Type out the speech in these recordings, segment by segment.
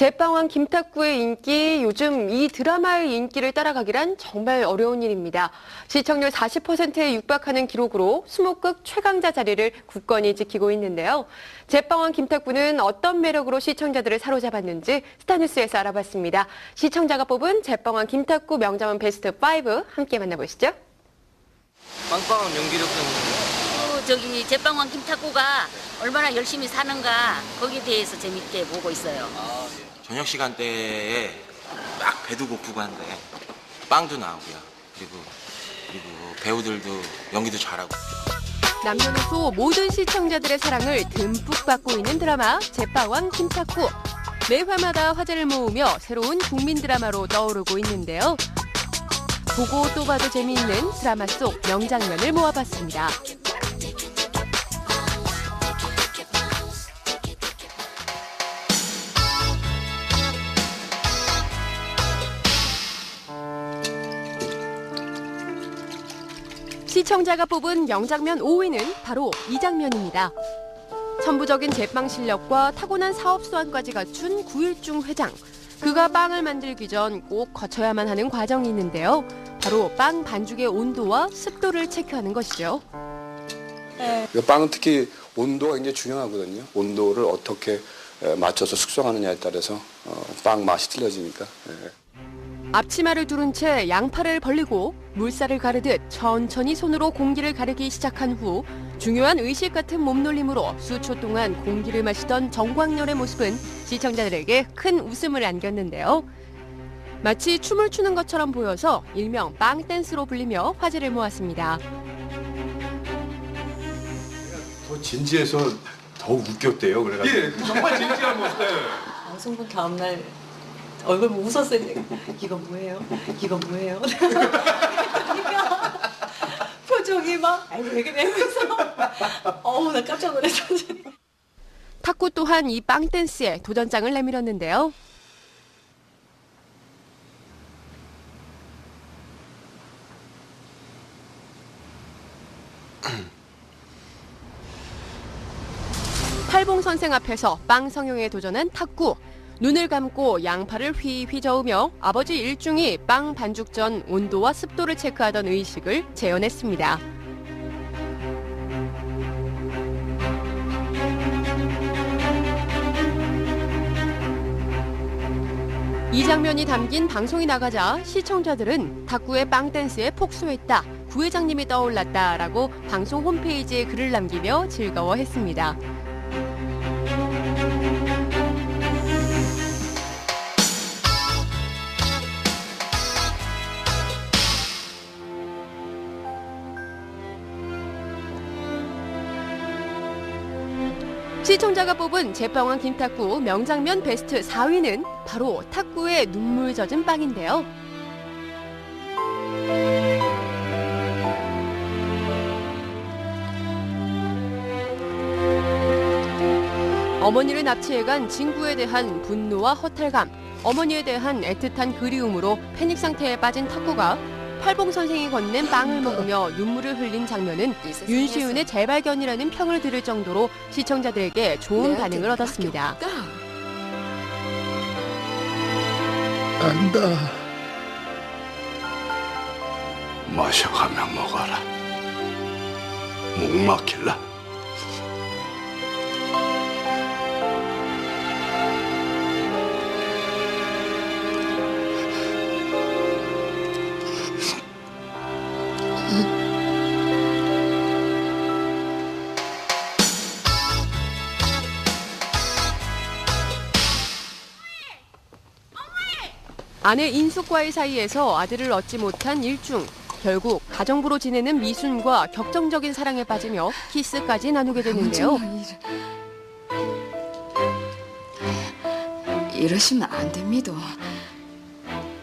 제빵왕 김탁구의 인기, 요즘 이 드라마의 인기를 따라가기란 정말 어려운 일입니다. 시청률 40%에 육박하는 기록으로 수목극 최강자 자리를 굳건히 지키고 있는데요. 제빵왕 김탁구는 어떤 매력으로 시청자들을 사로잡았는지 스타뉴스에서 알아봤습니다. 시청자가 뽑은 제빵왕 김탁구 명장면 베스트 5 함께 만나보시죠. 빵빵한 연기력 때문에 그 저기 제빵왕 김탁구가 얼마나 열심히 사는가 거기에 대해서 재밌게 보고 있어요. 저녁 시간대에 막 배도 고프고 한데 빵도 나오고요. 그리고 그리고 배우들도 연기도 잘하고. 남녀노소 모든 시청자들의 사랑을 듬뿍 받고 있는 드라마 제빵왕 김탁구. 매 화마다 화제를 모으며 새로운 국민 드라마로 떠오르고 있는데요. 보고 또 봐도 재미있는 드라마 속 명장면을 모아봤습니다. 시청자가 뽑은 명장면 5위는 바로 이 장면입니다. 천부적인 제빵 실력과 타고난 사업 수완까지 갖춘 구일중 회장. 그가 빵을 만들기 전 꼭 거쳐야만 하는 과정이 있는데요. 바로 빵 반죽의 온도와 습도를 체크하는 것이죠. 이 빵은 특히 온도가 굉장히 중요하거든요. 온도를 어떻게 에, 맞춰서 숙성하느냐에 따라서 어, 빵 맛이 틀려지니까. 예. 앞치마를 두른 채 양팔을 벌리고 물살을 가르듯 천천히 손으로 공기를 가르기 시작한 후 중요한 의식 같은 몸놀림으로 수초 동안 공기를 마시던 정광렬의 모습은 시청자들에게 큰 웃음을 안겼는데요. 마치 춤을 추는 것처럼 보여서 일명 빵 댄스로 불리며 화제를 모았습니다. 더 진지해서 더 웃겼대요. 그래가지고 예, 정말 진지한 모습. 네. 방송 본 다음날 얼굴 보고 웃었어요. 이거 뭐예요? 이거 뭐예요? 표정이 막 아니 왜 그래 어우 나 깜짝 놀랐어. 탁구 또한 이 빵 댄스에 도전장을 내밀었는데요. 팔봉 선생 앞에서 빵 성형에 도전한 탁구. 눈을 감고 양팔을 휘 휘 저으며 아버지 일중이 빵 반죽 전 온도와 습도를 체크하던 의식을 재현했습니다. 이 장면이 담긴 방송이 나가자 시청자들은 탁구의 빵 댄스에 폭소했다. 구회장님이 떠올랐다라고 방송 홈페이지에 글을 남기며 즐거워했습니다. 시청자가 뽑은 제빵왕 김탁구 명장면 베스트 4위는 바로 탁구의 눈물 젖은 빵인데요. 어머니를 납치해간 친구에 대한 분노와 허탈감, 어머니에 대한 애틋한 그리움으로 패닉 상태에 빠진 탁구가 팔봉 선생이 건넨 빵을 먹으며 눈물을 흘린 장면은 윤시윤의 재발견이라는 평을 들을 정도로 시청자들에게 좋은 반응을 얻었습니다. 안다. 마셔가며 먹어라. 목 막힐라. 아내 인숙과의 사이에서 아들을 얻지 못한 일중. 결국 가정부로 지내는 미순과 격정적인 사랑에 빠지며 키스까지 나누게 되는데요. 이러시면 안 됩니다.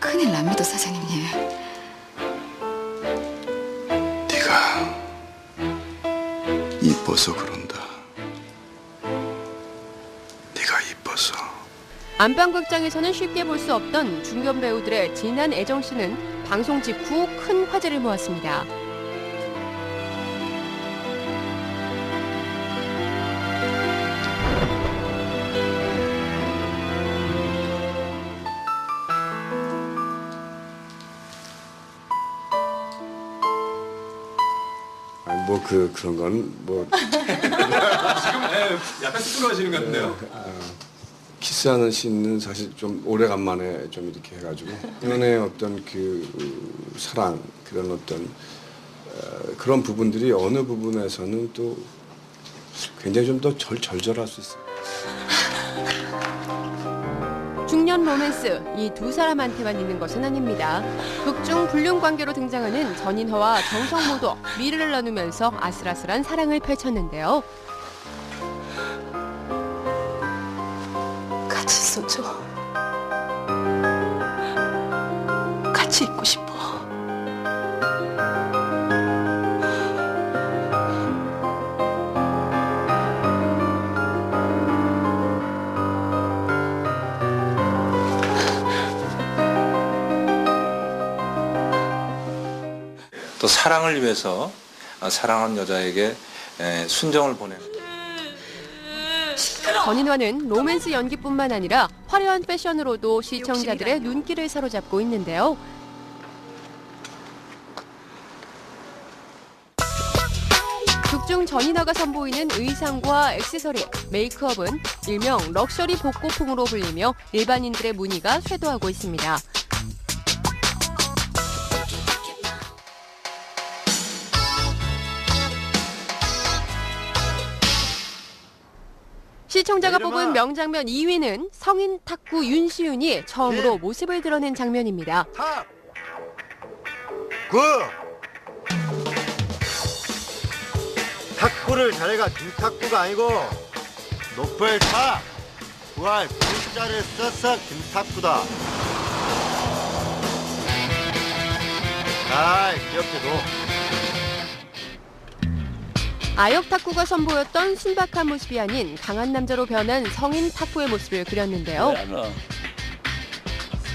큰일 납니다, 사장님님. 네가 이뻐서 그런다. 안방극장에서는 쉽게 볼 수 없던 중견 배우들의 진한 애정씨는 방송 직후 큰 화제를 모았습니다. 뭐 그 그런 건뭐 지금 네, 약간 쑥스러워하시는 것 같은데요. 네, 그, 아, 키스하는 씬은 사실 좀 오래간만에 좀 이렇게 해가지고 연의 어떤 그 어, 사랑 그런 어떤 어, 그런 부분들이 어느 부분에서는 또 굉장히 좀 더 절절할 수 있어요. 중년 로맨스 이 두 사람한테만 있는 것은 아닙니다. 극중 불륜 관계로 등장하는 전인화와 정성 모도 미래를 나누면서 아슬아슬한 사랑을 펼쳤는데요. 있어줘. 같이 있고 싶어. 또 사랑을 위해서 아, 사랑하는 여자에게 에, 순정을 보내는 전인화는 로맨스 연기뿐만 아니라 화려한 패션으로도 시청자들의 눈길을 사로잡고 있는데요. 극중 전인화가 선보이는 의상과 액세서리, 메이크업은 일명 럭셔리 복고풍으로 불리며 일반인들의 문의가 쇄도하고 있습니다. 시청자가 뽑은 명장면 2위는 성인 탁구 윤시윤이 처음으로 모습을 드러낸 장면입니다. 구. 탁구를 잘해가 김탁구가 아니고 높을 타 구할 구자를 써서 김탁구다. 잘 기억해둬 아역 탁구가 선보였던 순박한 모습이 아닌 강한 남자로 변한 성인 탁구의 모습을 그렸는데요.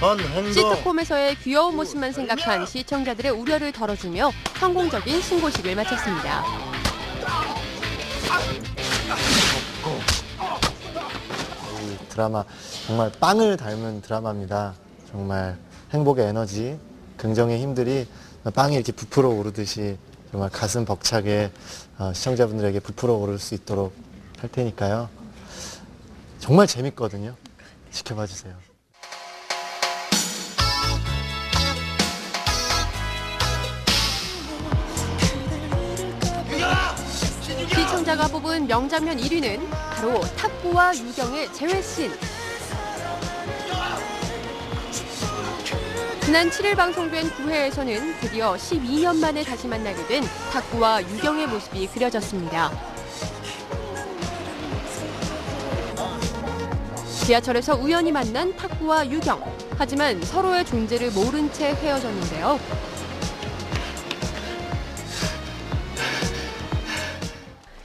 선 행동 시트콤에서의 귀여운 모습만 생각한 시청자들의 우려를 덜어주며 성공적인 신고식을 마쳤습니다. 이 드라마 정말 빵을 닮은 드라마입니다 정말 행복의 에너지 긍정의 힘들이 빵이 이렇게 부풀어 오르듯이 정말 가슴 벅차게 어, 시청자분들에게 부풀어 오를 수 있도록 할 테니까요 정말 재밌거든요 지켜봐 주세요. 시청자가 뽑은 명장면 1위는 바로 탁구와 유경의 재회씬. 지난 7일 방송된 9회에서는 드디어 12년 만에 다시 만나게 된 탁구와 유경의 모습이 그려졌습니다. 지하철에서 우연히 만난 탁구와 유경. 하지만 서로의 존재를 모른 채 헤어졌는데요.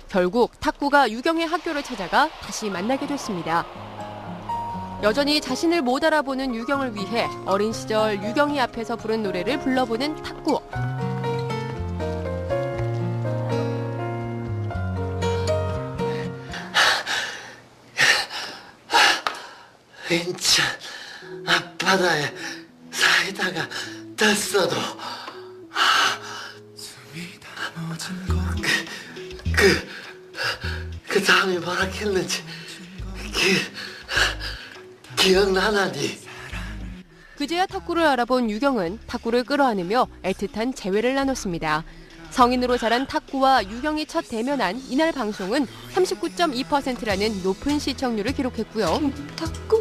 결국 탁구가 유경의 학교를 찾아가 다시 만나게 됐습니다. 여전히 자신을 못 알아보는 유경을 위해 어린 시절 유경이 앞에서 부른 노래를 불러보는 탁구. 인천 앞바다에 사이다가 떴어도 그, 그, 그 다음이 뭐라 했는지 기, 기억나나니? 그제야 탁구를 알아본 유경은 탁구를 끌어안으며 애틋한 재회를 나눴습니다. 성인으로 자란 탁구와 유경이 첫 대면한 이날 방송은 39.2%라는 높은 시청률을 기록했고요. 탁구?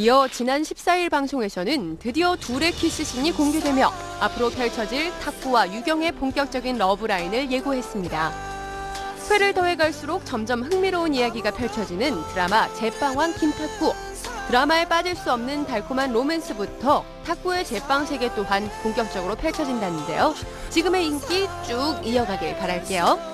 이어 지난 14일 방송에서는 드디어 둘의 키스신이 공개되며 앞으로 펼쳐질 탁구와 유경의 본격적인 러브라인을 예고했습니다. 회를 더해갈수록 점점 흥미로운 이야기가 펼쳐지는 드라마 제빵왕 김탁구. 드라마에 빠질 수 없는 달콤한 로맨스부터 탁구의 제빵 세계 또한 본격적으로 펼쳐진다는데요. 지금의 인기 쭉 이어가길 바랄게요.